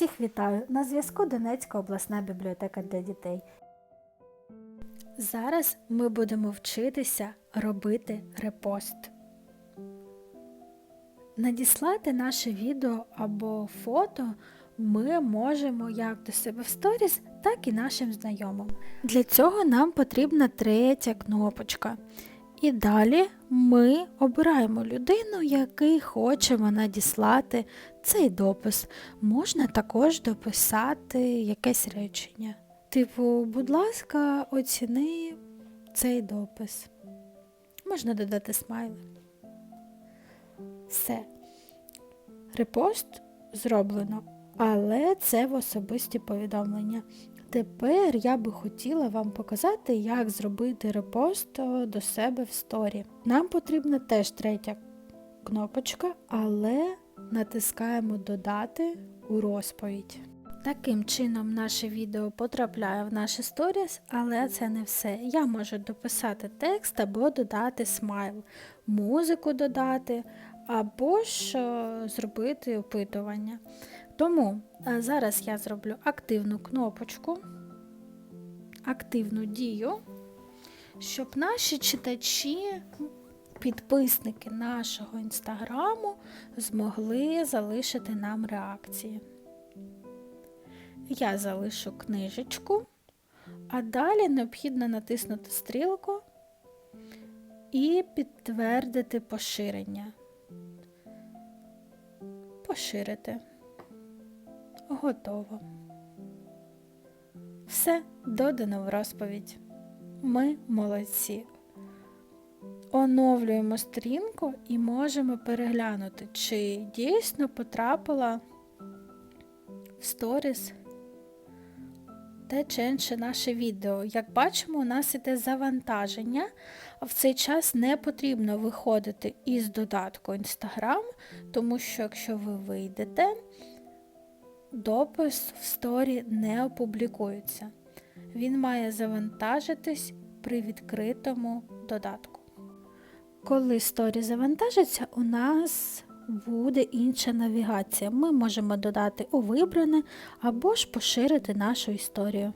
Всіх вітаю! На зв'язку Донецька обласна бібліотека для дітей. Зараз ми будемо вчитися робити репост. Надіслати наше відео або фото ми можемо як до себе в сторіс, так і нашим знайомим. Для цього нам потрібна третя кнопочка. І далі ми обираємо людину, який хочемо надіслати цей допис. Можна також дописати якесь речення. Типу, будь ласка, оціни цей допис. Можна додати смайли. Все. Репост зроблено, але це в особисті повідомлення. Тепер я би хотіла вам показати, як зробити репост е, до себе в сторі. Нам потрібна теж третя кнопочка, але натискаємо Додати у розповідь. Таким чином, наше відео потрапляє в наші сторіс, але це не все. Я можу дописати текст або додати смайл, музику додати, або ж е, зробити опитування. Тому е, зараз я зроблю активну кнопочку, активну дію, щоб наші читачі, підписники нашого інстаграму змогли залишити нам реакції. Я залишу книжечку, а далі необхідно натиснути стрілку і підтвердити поширення. Поширити. Готово. Все додано в розповідь. Ми молодці. Оновлюємо стрінку і можемо переглянути, чи дійсно потрапила в сторіс те чи інше наше відео. Як бачимо, у нас іде завантаження, а в цей час не потрібно виходити із додатку Instagram, тому що якщо ви вийдете, допис в сторі не опублікується. Він має завантажитись при відкритому додатку. Коли сторі завантажиться, у нас буде інша навігація. Ми можемо додати у вибране або ж поширити нашу історію.